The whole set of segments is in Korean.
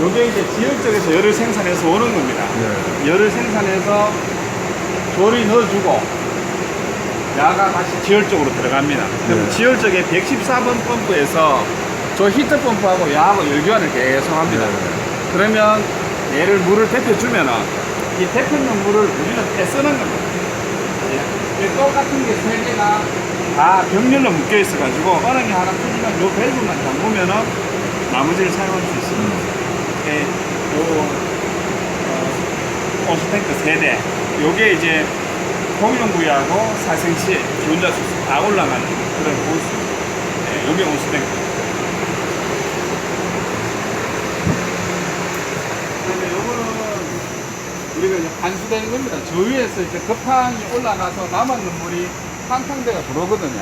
요게 이제 지역적에서 열을 생산해서 오는 겁니다. 예. 열을 생산해서 조리 넣어주고 야가 다시 지열 쪽으로 들어갑니다. 그럼 네. 지열 쪽에 114번 펌프에서 저 히터 펌프하고 야하고 열교환을 계속 합니다. 네. 그러면 얘를 물을 데펴주면은 이 데펴놓은 물을 우리는 떼 쓰는 겁니다. 예. 이 똑같은 게 세 개가 다 병렬로 묶여 있어가지고 어느 게 하나 터지면 요 밸브만 잠그면은 나머지를 사용할 수 있습니다. 예, 요 어, 오스탱크 세대. 요게 이제 공용 부위하고 사생시 기온자 수다 올라가는 그런 호스 예, 요게 오스탱크 우리가 이제 반수되는 겁니다. 저 위에서 이제 급항이 올라가서 남았는 물이 환탕대가 들어오거든요.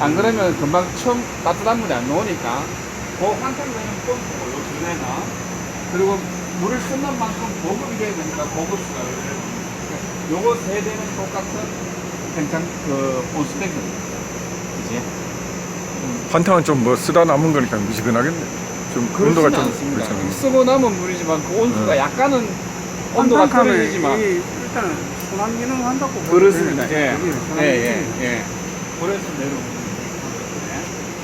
안 그러면 금방 처음 따뜻한 물이 안 나오니까. 그 환탕되는 펌프고 요두 대가 그리고 물을 쓰는 만큼 보급이 돼야 되니까 보급수가 그래요. 요거 세 대는 똑같은 괜찮 그 온수탱크입니다. 이제 한탕은 좀 뭐 쓰다 남은 거니까 미지근하겠네. 좀 온도가 좀 않습니다. 그렇잖아요. 쓰고 남은 물이지만 그 온수가 네. 약간은 온도가 떨어지지만 이 일단은 순환 기능 한다고 그렇습니다. 예. 여기 순환 예, 예, 기능. 예. 그래서 내려오는 거예요.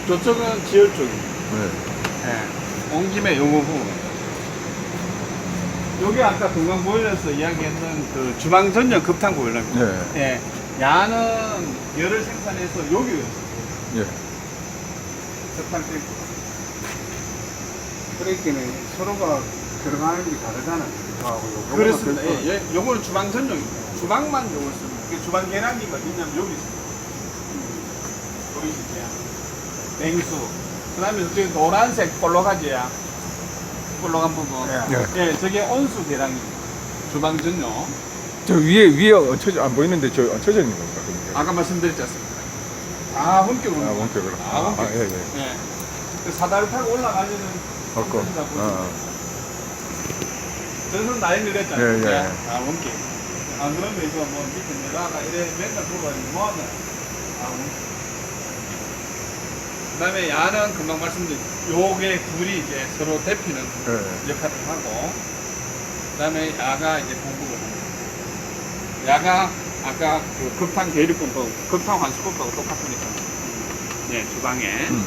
저쪽은 지열 쪽입니다. 네. 예. 온 김에 요거고. 요게 아까 동강 보일러에서 이야기했던 그 주방 전용 급탕 보일러입니다. 네. 예. 야는 열을 생산해서 여기 예. 급탕 탱크. 그러니까 서로가 들어가는 게 다르잖아요. 저하고 요거는 그렇습니다. 별도- 예, 예. 요거는 주방 전용입니다. 주방만 요걸 씁니다. 그 주방 계량기가 어디냐면 여기 있습니다. 보이시죠? 냉수. 그 다음에 저기 노란색 볼록하지야. 볼록한 부분. 예. 예. 예, 저게 온수 계량기입니다. 주방 전용. 저 위에 위에 얹혀져 안 보이는데 저 얹혀져 있는 겁니까? 그게? 아까 말씀드렸지 않습니까? 아, 원격으로. 아, 원격으로. 아, 원격. 아, 예, 예. 예. 그 사다리 타고 올라가려는 없고. 원격이다 보니까. 아, 전선 라인 늘렸잖아요. 예, 예. 아, 원격. 안 그러면 이거 뭐 밑에 내려가 이래 맨날 들어가지고 뭐하냐. 아, 원격. 그 다음에 야는 금방 말씀드린 요게 둘이 이제 서로 대피는 예. 역할을 하고 그 다음에 야가 이제 공급을 합니다. 야가 아까 그 급탕 계류펌프, 급탕 환수펌프하고 똑같으니까 예, 주방에 음.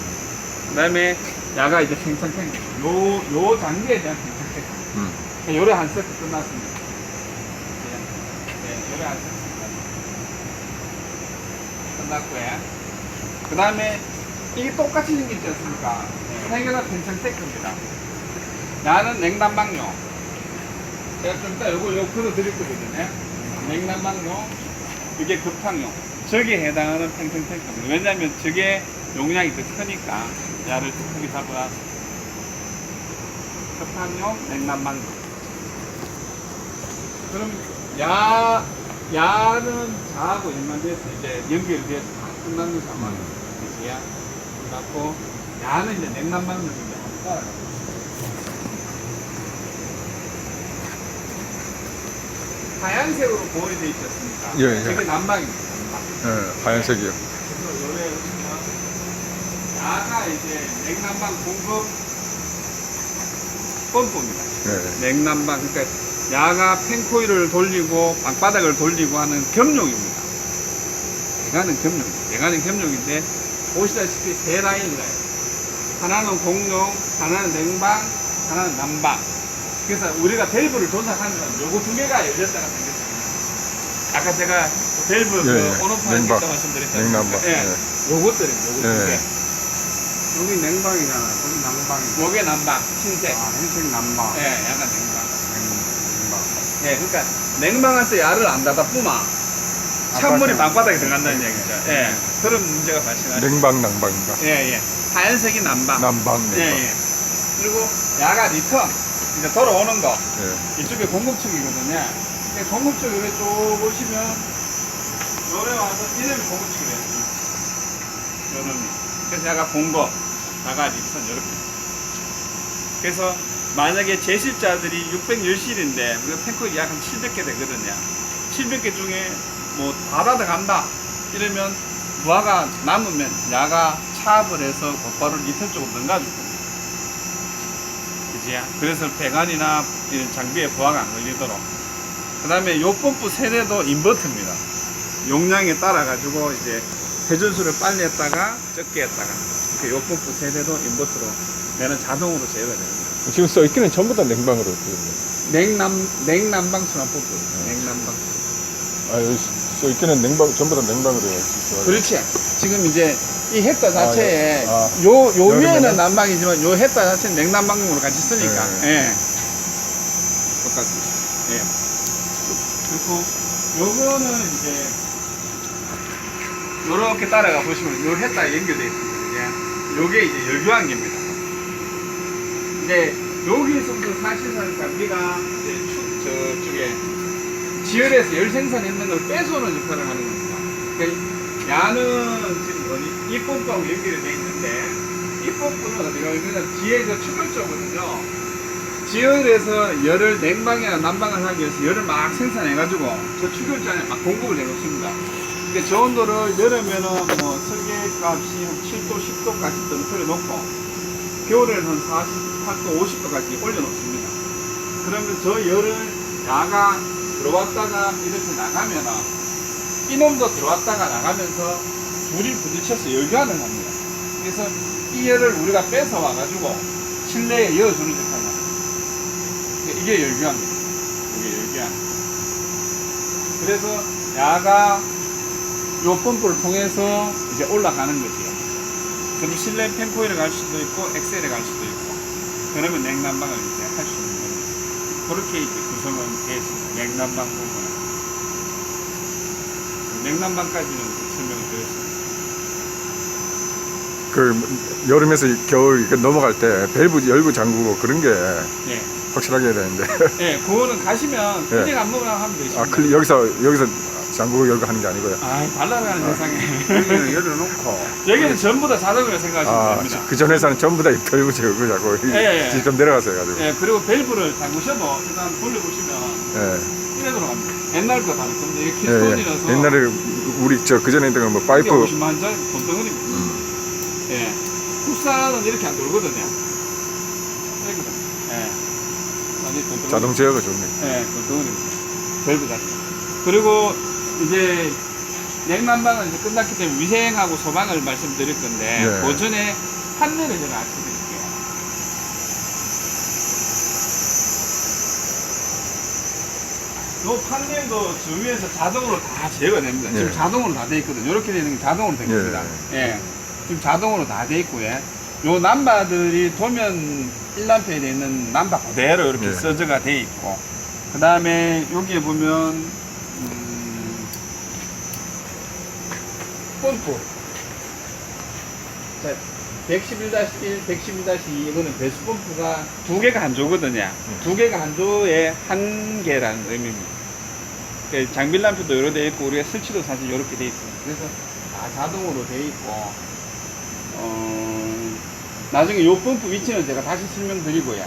그 다음에 야가 이제 생산탱크 요, 요 단계에 대한 생산탱크 음. 요래 한 세트 끝났습니다. 예, 예, 요래 한 세트. 끝났고요. 그 다음에 이게 똑같이 생겼지 않습니까? 세 개가 펜션테크입니다. 나는 냉난방용. 제가 좀 이따 요거 요 그려 드릴 거거든요. 냉난방용, 이게 급탕용. 저기에 해당하는 펜션테크입니다. 왜냐면 저게 용량이 더 크니까 야를 크게 잡아서 급탕용, 냉난방용. 그럼 야 야는 자하고 연관돼서 이제 연결돼서 다 끝나는 상황이 되지야. 그래 갖고 야는 이제 이제 한번 따라가요. 하얀색으로 보호되어 있지 않습니까? 예, 예. 저게 난방입니다. 난방. 예. 하얀색이요. 그래서 요래 보시면 야가 이제 냉난방 공급 펌프입니다. 예. 냉난방 그러니까 야가 펜코일을 돌리고 방바닥을 돌리고 하는 겸용입니다. 얘가는 겸용, 얘가는 겸용인데 보시다시피 세 라인을 해요. 하나는 공용, 하나는 냉방, 하나는 난방. 그래서 우리가 밸브를 조작하면 요거 두 개가 열렸다가 생겼습니다. 아까 제가 밸브 예, 그 예. 온오프 하는 냉방, 게 말씀드렸죠. 냉난방. 예. 예. 요것들입니다. 요거 두 예. 개. 여기 냉방이잖아. 거기 난방이고. 요게 난방, 흰색. 아, 흰색 난방. 예, 약간 냉방. 냉방. 예, 그러니까 냉방할 때 야를 안 닫아 뿜아. 찬물이 방바닥에 들어간다는 얘기죠. 예, 그런 문제가 발생하죠. 냉방 난방인가? 예, 예. 하얀색이 난방. 난방 예, 냉방. 예. 그리고 야가 리턴. 이제 돌아오는 거. 예. 이쪽에 공급축이거든요. 이 공급축 이렇게 쭉 보시면 요래 와서 이름이 됐습니다. 요놈이. 그래서 야가 공급, 야가 리턴 이렇게. 그래서 만약에 제실자들이 610실인데 우리가 탱크가 약한 700개 되거든요. 700개 중에 뭐다 닫아간다 이러면 부하가 남으면 야가 차압을 해서 곧바로 리턴 쪽으로 넘가줄 겁니다. 그지? 그래서 배관이나 이런 장비에 부하가 안 걸리도록. 그 다음에 요 펌프 세대도 인버터입니다. 용량에 따라 가지고 이제 회전수를 빨리 했다가 적게 했다가 이렇게 요 펌프 세대도 인버터로 얘는 자동으로 제어가 됩니다. 지금 써 있기는 전부 다 냉방으로. 냉남 냉난방 순환 펌프. 냉난방. 아, 여기 써 있기는 냉방, 전부 다 냉방으로 되어 있어. 그렇지. 지금 이제 이 햇다 자체에 예. 아, 요, 요? 위에는 난방이지만 요 햇다 자체는 냉난방용으로 같이 쓰니까. 네. 예. 똑같습니다. 예. 그리고 요거는 이제 요렇게 따라가 보시면 요 햇다 연결되어 있습니다. 예. 요게 이제 열교환기입니다. 이제 여기서부터 사실상 장비가 이제 축, 저쪽에 지열에서 열 생산했는 걸 뺏어오는 역할을 하는 겁니다. 그러니까 야는 지금 어디 이 펌프하고 연결이 돼 있는데 이 펌프는 어디가 있냐면 뒤에 저 축을 쪼거든요. 지열에서 열을 냉방이나 난방을 하기 위해서 열을 막 생산해가지고 저 축열장에 막 공급을 해놓습니다. 근데 저 온도를 여름에는 뭐 설계값이 한 7도, 10도까지 떨어뜨려 놓고 겨울에는 한 48도, 50도까지 올려놓습니다. 그러면 저 열을 야가 들어왔다가 이렇게 나가면은 이놈도 들어왔다가 나가면서 둘이 부딪혀서 열교환을 합니다. 그래서 이 열을 우리가 뺏어 와가지고 실내에 이어주는 역할을 합니다. 그러니까 이게 열교환입니다. 이게 열교환. 그래서 야가 요 펌프를 통해서 이제 올라가는 거지요. 그럼 실내 펜코일에 갈 수도 있고 엑셀에 갈 수도 있고 그러면 냉난방을 이제 할 수 있는 겁니다. 그렇게 이제 구성은 있습니다. 냉난방 부분은. 냉난방까지는 설명을 드렸습니다. 그, 여름에서 겨울 이렇게 넘어갈 때 밸브 열고 잠그고 그런 게 예. 확실하게 해야 되는데. 예, 그거는 가시면 예. 클릭 한 번만 하면 되십니다. 아, 클 여기서, 여기서 잠그고 열고 하는 게 아니고요. 아, 달라가는 세상에. 여기는 열어놓고 여기는 전부 다 자동으로 생각하시면 아, 됩니다. 그 전 회사는 전부 다 밸브 제거 자고 예, 예. 직접 내려가서 해가지고. 예, 그리고 밸브를 잠그셔도 일단 돌려보시면 예. 이래 돌아갑니다. 옛날 거 다를 건데 이게 예, 키스톤이라서 예. 옛날에 우리 저 그전에 있던 건뭐 파이프 50만 원짜리 돈덩어리입니다. 예. 국산은 이렇게 안 돌거든요. 이거든. 예. 완전 돈덩어리. 자동 제어가 좋네. 예, 돈덩어리입니다. 밸브 자체. 그리고 이제 냉난방은 이제 끝났기 때문에 위생하고 소방을 말씀드릴 건데 예. 그 전에 판넬을 제가 알려드릴게요. 요 판넬도 주위에서 자동으로 다 제어가 됩니다. 지금 예. 자동으로 다 돼 있거든요. 이렇게 되는 게 자동으로 된 겁니다. 예. 지금 자동으로 다 돼 있고요. 요 남바들이 도면 1남편에 돼 있는 남바 그대로 이렇게 예. 서저가 돼 있고, 그 다음에 여기에 보면, 펌프. 자, 111-1, 111-2, 이거는 배수 펌프가 두 개가 한 조거든요. 두 개가 한 조에 한 개라는 의미입니다. 그 장빌람표도 여러 돼 있고, 우리가 설치도 사실 이렇게 돼 있습니다. 그래서 다 자동으로 돼 있고, 어, 나중에 요 펌프 위치는 제가 다시 설명드리고요.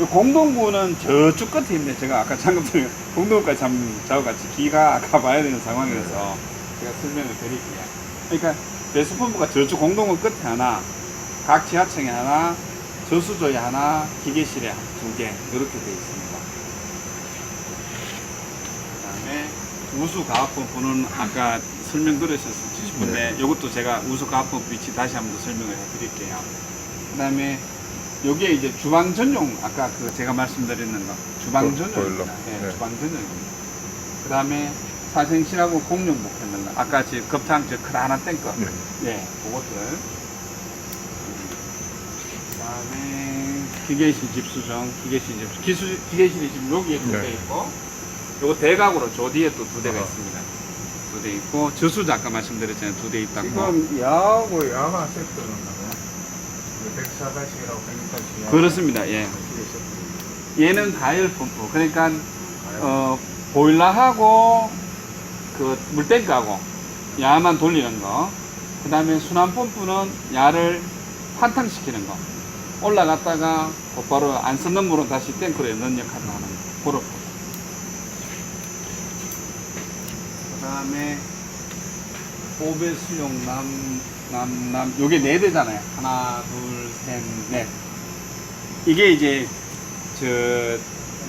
요 공동구는 저쪽 끝에 있네. 제가 아까 잠깐 전에 공동구까지 잠, 저와 같이 기가 가봐야 되는 상황이라서 제가 설명을 드릴게요. 그러니까 배수 펌프가 저쪽 공동구 끝에 하나, 각 지하층에 하나, 저수조에 하나, 기계실에 두 개, 이렇게 돼 있습니다. 그 다음에 우수 가압 펌프는 아까 설명 들으셨을 70분인데 이것도 제가 우수 가압 펌프 위치 다시 한번 더 설명을 해드릴게요. 그 다음에 여기에 이제 주방 전용 아까 그 제가 말씀드리는 거 주방. 보일러. 네, 네. 주방 전용입니다. 그 다음에 사생실하고 공용 목표는 아까 지 급탕 저 크다란 탱커 네. 네, 그것들. 그 다음에 기계실 집수정, 기계실 집수, 기수, 기계실이 지금 여기에 두대 네. 있고, 요거 대각으로 저 뒤에 또 두 대가 아. 있습니다. 두 대 있고, 저수도 아까 말씀드렸잖아요. 두 대 있다고. 지금 야하고 야마 세트는 나고 104다시라고 100다시 그렇습니다. 예. 얘는 다이얼 펌프. 그러니까, 어, 보일러하고, 그, 물탱크하고, 야만 돌리는 거. 그 다음에 순환 펌프는 야를 환탕시키는 거. 올라갔다가 곧바로 안 쓰는 물은 다시 탱크로 넣는 역할을 하는 거. 펌프. 그 다음에, 보배 수용 남, 남, 남, 요게 네 대잖아요. 하나, 둘, 셋, 넷. 이게 이제 저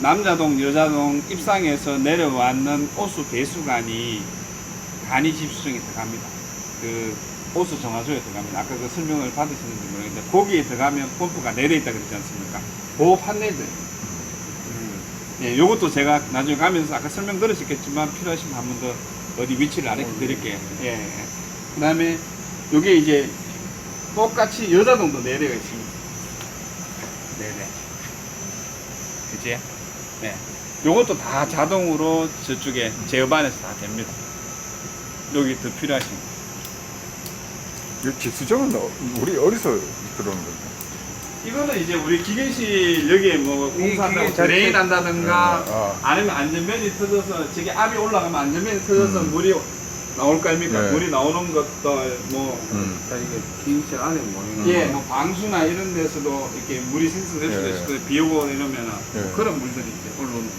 남자동 여자동 입상에서 내려왔는 호수 배수관이 간이 집수정에 들어갑니다. 그 호수 정화조에 들어갑니다. 아까 그 설명을 받으시는지 모르겠는데 거기에 들어가면 펌프가 내려 있다 그랬지 않습니까? 보호 판넬들. 음. 예, 요것도 제가 나중에 가면서 아까 설명 들으셨겠지만 필요하시면 한 번 더 어디 위치를 알려 드릴게요. 예. 예. 그 다음에 요게 이제 똑같이 여자동도 내려가 있습니다. 네네. 그지? 네. 요것도 다 자동으로 저쪽에 제어반에서 다 됩니다. 여기 더 필요하신 거. 이 기수정은 어- 우리 어디서 그러는 거야? 이거는 이제 우리 기계실 여기에 뭐 공사한다고 기계 자체- 드레인 한다든가 아. 아니면 안전면이 터져서 저기 압이 올라가면 안전면이 터져서 음. 물이 나올 거 아닙니까? 네. 물이 나오는 것도 뭐 음. 자, 이게 기인실 안에 모이는 예, 뭐 방수나 이런 데서도 이렇게 물이 생성될 수도 예. 있을 거예요. 비 오고 이러면은 뭐 예. 그런 물들이 이제 올라오는